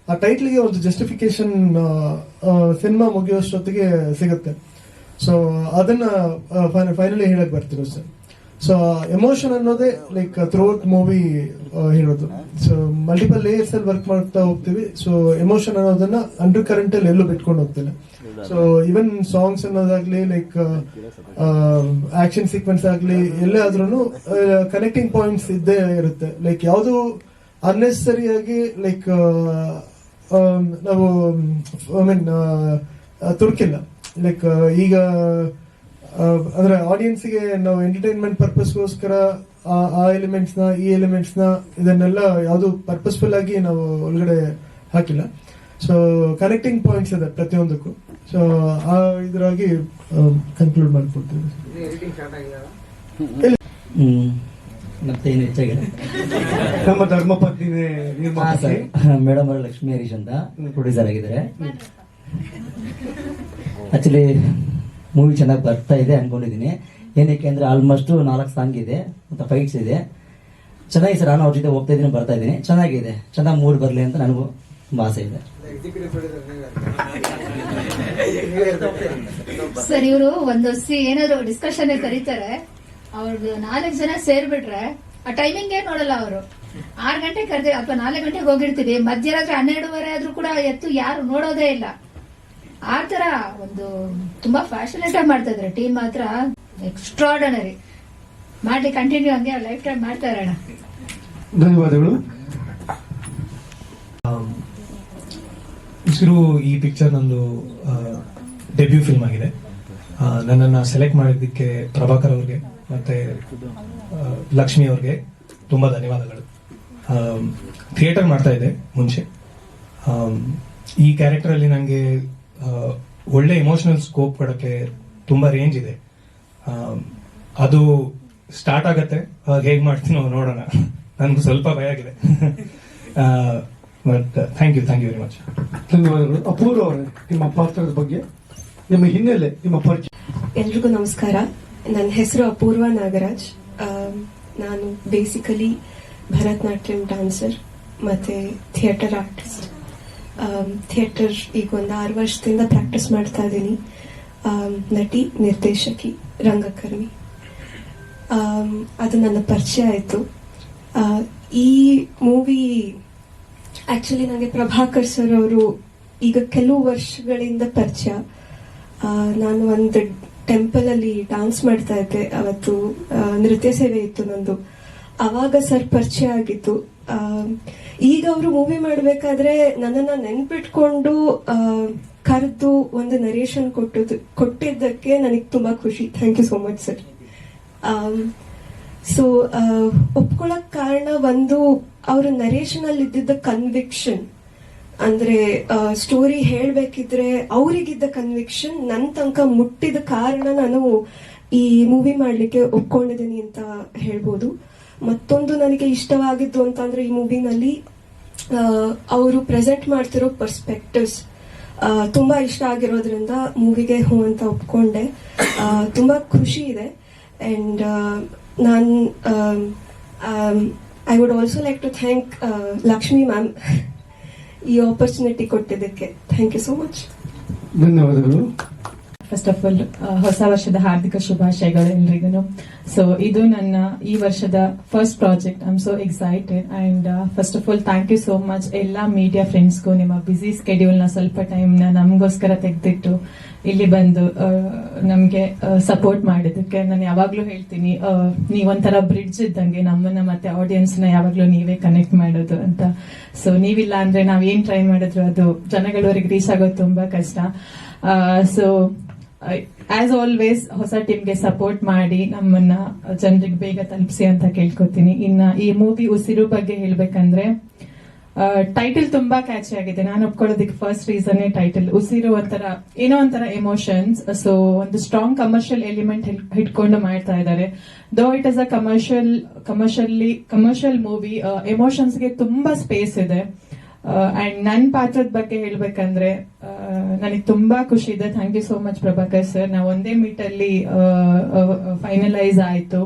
ಆ ಟೈಟ್ಲ್ಗೆ ಒಂದು ಜಸ್ಟಿಫಿಕೇಶನ್ ಸಿನಿಮಾ ಮುಗಿಯೋಷ್ಟೊತ್ತಿಗೆ ಸಿಗುತ್ತೆ. ಸೊ ಅದನ್ನ ಫೈನಲಿ ಹೇಳಕ್ ಬರ್ತಿರೋ ಸರ್. ಸೊ ಎಮೋಷನ್ ಅನ್ನೋದೇ ಲೈಕ್ ಥ್ರೂಔಟ್ ಮೂವಿ ಹೇಳೋದು. ಸೊ ಮಲ್ಟಿಪಲ್ ಲೇಯರ್ಸ್ ಅಲ್ಲಿ ವರ್ಕ್ ಮಾಡ್ತಾ ಹೋಗ್ತೀವಿ. ಸೊ ಎಮೋಷನ್ ಅನ್ನೋದನ್ನ ಅಂಡರ್ ಕರೆಂಟ್ ಅಲ್ಲಿ ಎಲ್ಲೂ ಬಿಟ್ಕೊಂಡು ಹೋಗ್ತಿಲ್ಲ. ಸೊ ಇವನ್ ಸಾಂಗ್ಸ್ ಅನ್ನೋದಾಗ್ಲಿ ಲೈಕ್ ಆಕ್ಷನ್ ಸೀಕ್ವೆನ್ಸ್ ಆಗ್ಲಿ, ಎಲ್ಲೇ ಆದ್ರೂ ಕನೆಕ್ಟಿಂಗ್ ಪಾಯಿಂಟ್ಸ್ ಇದ್ದೇ ಇರುತ್ತೆ. ಲೈಕ್ ಯಾವುದು ಅನ್ನೆಸರಿ ಆಗಿ ಲೈಕ್ ನಾವು ಐ ಮೀನ್ ತುರ್ಕಿಲ್ಲ. ಲೈಕ್ ಈಗ ಅಂದರೆ ಆಡಿಯನ್ಸ್ಗೆ ನಾವು ಎಂಟರ್ಟೈನ್ಮೆಂಟ್ ಪರ್ಪಸ್ಗೋಸ್ಕರ ಆ ಎಲಿಮೆಂಟ್ಸ್ನ ಈ ಎಲಿಮೆಂಟ್ಸ್ನ ಇದನ್ನೆಲ್ಲ ಯಾವುದು ಪರ್ಪಸ್ಫುಲ್ ಆಗಿ ನಾವು ಒಳಗಡೆ ಹಾಕಿಲ್ಲ. ಸೊ ಕನೆಕ್ಟಿಂಗ್ ಪಾಯಿಂಟ್ಸ್ ಇದೆ ಪ್ರತಿಯೊಂದಕ್ಕೂ. ಸೊ ಆ ಇದರಾಗಿ ಕನ್ಕ್ಲೂಡ್ ಮಾಡ್ಕೊಡ್ತೀವಿ. ಹ್ಮ್ ಮತ್ತೆ ಹೆಚ್ಚಾಗಿಲ್ಲ. ನಮ್ಮ ಧರ್ಮಪತ್ನಿನೇ ಹಾ ನಿರ್ಮಾಣ ಸರ್. ಮೇಡಮ್ ಅವರು ಲಕ್ಷ್ಮೀ ಹರೀಶ್ ಅಂತ ಪ್ರೊಡ್ಯೂಸರ್ ಆಗಿದ್ದಾರೆ. ಆಕ್ಚುಲಿ ಮೂವಿ ಚೆನ್ನಾಗಿ ಬರ್ತಾ ಇದೆ ಅನ್ಕೊಂಡಿದ್ದೀನಿ. ಏನಕ್ಕೆ ಅಂದ್ರೆ ಆಲ್ಮೋಸ್ಟ್ ನಾಲ್ಕು ಸಾಂಗ್ ಇದೆ ಮತ್ತೆ ಫೈಟ್ಸ್ ಇದೆ. ಚೆನ್ನಾಗಿ ಸರ್ ನಾನು ಅವ್ರ ಜೊತೆ ಹೋಗ್ತಾ ಇದ್ದೀನಿ ಬರ್ತಾ ಇದ್ದೀನಿ. ಚೆನ್ನಾಗಿದೆ. ಚೆನ್ನಾಗಿ ಮೂಡ್ ಬರಲಿ ಅಂತ ನನಗೂ ತುಂಬಾ ಆಸೆ ಇದೆ. ಸರ್ ಇವರು ಒಂದು ಸಿ ಏನಾದ್ರು ಡಿಸ್ಕಷನ್ ಕರೀತಾರೆ. ಅವ್ರದ್ದು ನಾಲ್ಕು ಜನ ಸೇರ್ಬಿಟ್ರೆ, ಆ ಟೈಮಿಂಗ್ ಏನ್ ನೋಡಲ್ಲ ಅವರು. ಆರು ಗಂಟೆ ಕರೆದಿ ಅಥವಾ ನಾಲ್ಕು ಗಂಟೆಗೆ ಹೋಗಿರ್ತೀವಿ. ಮಧ್ಯರಾತ್ರಿ ಹನ್ನೆರಡುವರೆ ಆದ್ರೂ ಕೂಡ ಎತ್ತು ಯಾರು ನೋಡೋದೇ ಇಲ್ಲ. ಆ ತರ ಒಂದು ತುಂಬಾ ಫ್ಯಾಷನೇಟ್ ಆಗಿ ಮಾಡ್ತಾ ಇದ್ರೆ. ಟೀಮ್ ಮಾತ್ರ ಎಕ್ಸ್ಟ್ರಾಡನರಿ ಮಾಡಿ ಕಂಟಿನ್ಯೂ ಹಂಗೆ ಲೈಫ್ ಟೈಮ್ ಮಾಡ್ತಾ ಇರೋಣ. ಧನ್ಯವಾದಗಳು. ಇಸ್ರು ಈ ಪಿಕ್ಚರ್ ನಂದು ಡೆಬ್ಯೂ ಫಿಲ್ಮ್ ಆಗಿದೆ. ನನ್ನನ್ನ ಸೆಲೆಕ್ಟ್ ಮಾಡಿದ್ದಕ್ಕೆ ಪ್ರಭಾಕರ್ ಅವ್ರಿಗೆ ಮತ್ತೆ ಲಕ್ಷ್ಮಿ ಅವ್ರಿಗೆ ತುಂಬಾ ಧನ್ಯವಾದಗಳು. ಥಿಯೇಟರ್ ಮಾಡ್ತಾ ಇದ್ದೆ ಮುಂಚೆ. ಈ ಕ್ಯಾರೆಕ್ಟರ್ ಅಲ್ಲಿ ನನಗೆ ಒಳ್ಳೆ ಇಮೋಷನಲ್ ಸ್ಕೋಪ್ ಕೊಡಕ್ಕೆ ತುಂಬಾ ರೇಂಜ್ ಇದೆ. ಅದು ಸ್ಟಾರ್ಟ್ ಆಗತ್ತೆ ಹೇಗೆ ಹೇಗ್ ಮಾಡ್ತೀನೋ ನೋಡೋಣ. ನನ್ಗೂ ಸ್ವಲ್ಪ ಭಯ ಆಗಿದೆ. But thank you thank you very much ಧನ್ಯವಾದಗಳು. ಅಪೂರ್ವ ಅವರೇ ನಿಮ್ಮ ಪಾತ್ರದ ಬಗ್ಗೆ. ನಿಮ್ಮ ಹಿನ್ನೆಲೆ ನಿಮ್ಮ ಪರಿಚಯ. ಎಲ್ರಿಗೂ ನಮಸ್ಕಾರ. ನನ್ನ ಹೆಸರು ಅಪೂರ್ವ ನಾಗರಾಜ್. ನಾನು ಬೇಸಿಕಲಿ ಭರತನಾಟ್ಯಂ ಡಾನ್ಸರ್ ಮತ್ತೆ ಥಿಯೇಟರ್ ಆರ್ಟಿಸ್ಟ್ ಥಿಯೇಟರ್ ಈಗ ಒಂದು ಆರು ವರ್ಷದಿಂದ ಪ್ರಾಕ್ಟೀಸ್ ಮಾಡ್ತಾ ಇದ್ದೀನಿ. ನಟಿ, ನಿರ್ದೇಶಕಿ, ರಂಗಕರ್ಮಿ. ಅದು ನನ್ನ ಪರಿಚಯ ಆಯಿತು. ಈ ಮೂವಿ ಆ್ಯಕ್ಚುಲಿ ನನಗೆ ಪ್ರಭಾಕರ್ ಸರ್ ಅವರು ಈಗ ಕೆಲವು ವರ್ಷಗಳಿಂದ ಪರಿಚಯ. ನಾನು ಒಂದು ಟೆಂಪಲ್ ಅಲ್ಲಿ ಡಾನ್ಸ್ ಮಾಡ್ತಾ ಇದ್ದೆ. ಅವತ್ತು ನೃತ್ಯ ಸೇವೆ ಇತ್ತು ನಂದು. ಅವಾಗ ಸರ್ ಪರಿಚಯ ಆಗಿತ್ತು ಈಗ ಅವರು ಮೂವಿ ಮಾಡಬೇಕಾದ್ರೆ ನನ್ನನ್ನ ನೆನ್ಪಿಟ್ಕೊಂಡು ಕರೆದು ಒಂದು ನರೇಷನ್ ಕೊಟ್ಟದ್ದು, ಕೊಟ್ಟಿದ್ದಕ್ಕೆ ನನಗೆ ತುಂಬಾ ಖುಷಿ. Thank you so much sir so ಒಪ್ಕೊಳಕ್ ಕಾರಣ ಒಂದು ಅವ್ರ ನರೇಷನ್ ಅಲ್ಲಿ ಇದ್ದಿದ್ದ ಕನ್ವಿಕ್ಷನ್ ಅಂದ್ರೆ ಸ್ಟೋರಿ ಹೇಳ್ಬೇಕಿದ್ರೆ ಅವರಿಗಿದ್ದ ಕನ್ವಿಕ್ಷನ್ ನನ್ ತನಕ ಮುಟ್ಟಿದ ಕಾರಣ ನಾನು ಈ ಮೂವಿ ಮಾಡ್ಲಿಕ್ಕೆ ಒಪ್ಕೊಂಡಿದ್ದೀನಿ ಅಂತ ಹೇಳ್ಬೋದು. ಮತ್ತೊಂದು ನನಗೆ ಇಷ್ಟವಾಗಿದ್ದು ಅಂತಂದ್ರೆ ಈ ಮೂವಿನಲ್ಲಿ ಅವರು ಪ್ರೆಸೆಂಟ್ ಮಾಡ್ತಿರೋ ಪರ್ಸ್ಪೆಕ್ಟಿವ್ಸ್ ತುಂಬಾ ಇಷ್ಟ ಆಗಿರೋದ್ರಿಂದ ಮೂವಿಗೆ ಹೂ ಅಂತ ಒಪ್ಕೊಂಡೆ. ತುಂಬಾ ಖುಷಿ ಇದೆ. ಅಂಡ್ ನಾನು I would also like to thank Lakshmi ma'am ಈ ಆಪರ್ಚುನಿಟಿ ಕೊಟ್ಟಿದ್ದಕ್ಕೆ. ಥ್ಯಾಂಕ್ ಯು ಸೋ ಮಚ್ ಧನ್ಯವಾದಗಳು. ಫಸ್ಟ್ ಆಫ್ ಆಲ್ ಹೊಸ ವರ್ಷದ ಹಾರ್ದಿಕ ಶುಭಾಶಯಗಳು ಎಲ್ರಿಗೂ ಸೊ ಇದು ನನ್ನ ಈ ವರ್ಷದ first project I am so excited and first of all thank you so much ಎಲ್ಲ ಮೀಡಿಯಾ ಫ್ರೆಂಡ್ಸ್ಗೂ ನಿಮ್ಮ ಬ್ಯುಸಿ ಸ್ಕೆಡ್ಯೂಲ್ನ ಸ್ವಲ್ಪ ಟೈಮ್ನ ನಮಗೋಸ್ಕರ ತೆಗೆದಿಟ್ಟು ಇಲ್ಲಿ ಬಂದು ನಮಗೆ ಸಪೋರ್ಟ್ ಮಾಡಿದ್ದಕ್ಕೆ ನಾನು ಯಾವಾಗ್ಲೂ ಹೇಳ್ತೀನಿ ಆ, ನೀವೊಂಥರ ಬ್ರಿಡ್ಜ್ ಇದ್ದಂಗೆ ನಮ್ಮನ್ನ ಮತ್ತೆ ಆಡಿಯನ್ಸ್ನ ಯಾವಾಗ್ಲೂ ನೀವೇ ಕನೆಕ್ಟ್ ಮಾಡೋದು ಅಂತ. ಸೊ ನೀವಿಲ್ಲ ಅಂದ್ರೆ ನಾವ್ ಏನ್ ಟ್ರೈ ಮಾಡಿದ್ರು ಅದು ಜನಗಳವರೆಗೆ ರೀಚ್ ಆಗೋದು ತುಂಬಾ ಕಷ್ಟ. ಸೊ ಆಸ್ ಆಲ್ವೇಸ್ ಹೊಸ ಟೀಮ್ಗೆ ಸಪೋರ್ಟ್ ಮಾಡಿ ನಮ್ಮನ್ನ ಜನರಿಗೆ ಬೇಗ ತಲುಪಿಸಿ ಅಂತ ಕೇಳ್ಕೊತೀನಿ. ಇನ್ನ ಈ ಮೂವಿ ಉಸಿರು ಬಗ್ಗೆ ಹೇಳ್ಬೇಕಂದ್ರೆ ಟೈಟಲ್ ತುಂಬಾ ಕ್ಯಾಚಿ ಆಗಿದೆ. ನಾನು ಒಪ್ಕೊಳ್ಳೋದಕ್ಕೆ ಫಸ್ಟ್ ರೀಸನ್ ಟೈಟಲ್ ಉಸಿರು ಒಂಥರ, ಏನೋ ಒಂಥರ ಎಮೋಷನ್ಸ್ ಸೊ ಒಂದು ಸ್ಟ್ರಾಂಗ್ ಕಮರ್ಷಿಯಲ್ ಎಲಿಮೆಂಟ್ ಹಿಡ್ಕೊಂಡು ಮಾಡ್ತಾ ಇದ್ದಾರೆ. Though it is a commercial commercially commercial movie ಎಮೋಷನ್ಸ್ಗೆ ತುಂಬಾ ಸ್ಪೇಸ್ ಇದೆ. ಅಂಡ್ ನನ್ನ ಪಾತ್ರದ ಬಗ್ಗೆ ಹೇಳ್ಬೇಕಂದ್ರೆ ನನಗೆ ತುಂಬಾ ಖುಷಿ ಇದೆ. Thank you so much Prabhakar sir ನಾವು ಒಂದೇ ಮೀಟ್ ಅಲ್ಲಿ ಫೈನಲೈಸ್ ಆಯ್ತು.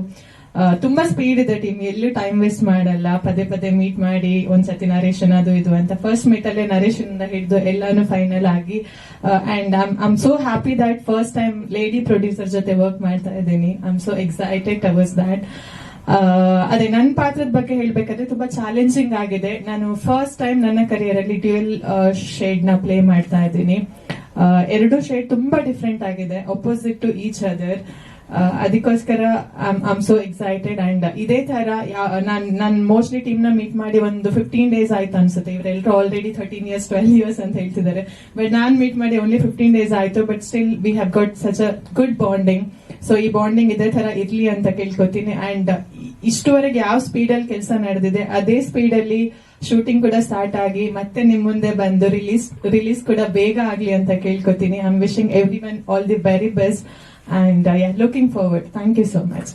ತುಂಬಾ ಸ್ಪೀಡ್ ಇದೆ ಟೀಮ್ ಎಲ್ಲೂ ಟೈಮ್ ವೇಸ್ಟ್ ಮಾಡಲ್ಲ. ಪದೇ ಪದೇ ಮೀಟ್ ಮಾಡಿ, ಒಂದ್ಸತಿ ನರೇಶನ್ ಅದು ಇದು ಅಂತ. ಫಸ್ಟ್ ಮೀಟ್ ಅಲ್ಲೇ ನರೇಶನ್ ಇಂದ ಹಿಡಿದು ಎಲ್ಲಾನು ಫೈನಲ್ ಆಗಿ and I am so happy that first time lady producer ಜೊತೆ ವರ್ಕ್ ಮಾಡ್ತಾ ಇದ್ದೀನಿ. I am so excited towards that ಅದೇ ನನ್ನ ಪಾತ್ರದ ಬಗ್ಗೆ ಹೇಳ್ಬೇಕಾದ್ರೆ ತುಂಬಾ ಚಾಲೆಂಜಿಂಗ್ ಆಗಿದೆ. ನಾನು ಫಸ್ಟ್ ಟೈಮ್ ನನ್ನ ಕರಿಯರ್ ಅಲ್ಲಿ ಡ್ಯೂಯಲ್ ಶೇಡ್ನ ಪ್ಲೇ ಮಾಡ್ತಾ ಇದ್ದೀನಿ. ಎರಡು ಶೇಡ್ ತುಂಬಾ ಡಿಫ್ರೆಂಟ್ ಆಗಿದೆ ಅಪೋಸಿಟ್ ಟು ಈಚ್ ಅದರ್ ಅದಕ್ಕೋಸ್ಕರ ಐಮ್ ಸೋ ಎಕ್ಸೈಟೆಡ್ ಅಂಡ್ ಇದೇ ತರ ನಾನು, ನಾನ್ ಮೋಸ್ಟ್ಲಿ ಟೀಮ್ನ ಮೀಟ್ ಮಾಡಿ ಒಂದು ಫಿಫ್ಟೀನ್ ಡೇಸ್ ಆಯ್ತು ಅನ್ಸುತ್ತೆ. ಇವರೆಲ್ಲರೂ already thirteen years twelve years ಅಂತ ಹೇಳ್ತಿದ್ದಾರೆ. ಬಟ್ ನಾನ್ ಮೀಟ್ ಮಾಡಿ ಓನ್ಲಿ ಫಿಫ್ಟೀನ್ ಡೇಸ್ ಆಯ್ತು but still we have got such a good bonding so ಈ ಬಾಂಡಿಂಗ್ ಇದೇ ತರ ಇರ್ಲಿ ಅಂತ ಕೇಳ್ಕೊತೀನಿ. ಅಂಡ್ ಇಷ್ಟುವರೆಗೆ ಯಾವ ಸ್ಪೀಡ್ ಅಲ್ಲಿ ಕೆಲಸ ನಡೆದಿದೆ, ಅದೇ ಸ್ಪೀಡ್ ಅಲ್ಲಿ ಶೂಟಿಂಗ್ ಕೂಡ ಸ್ಟಾರ್ಟ್ ಆಗಿ, ಮತ್ತೆ ನಿಮ್ ಮುಂದೆ ಬಂದು ರಿಲೀಸ್ ರಿಲೀಸ್ ಕೂಡ ಬೇಗ ಆಗ್ಲಿ ಅಂತ ಕೇಳ್ಕೊತೀನಿ. I am wishing everyone all the very best and I are looking forward thank you so much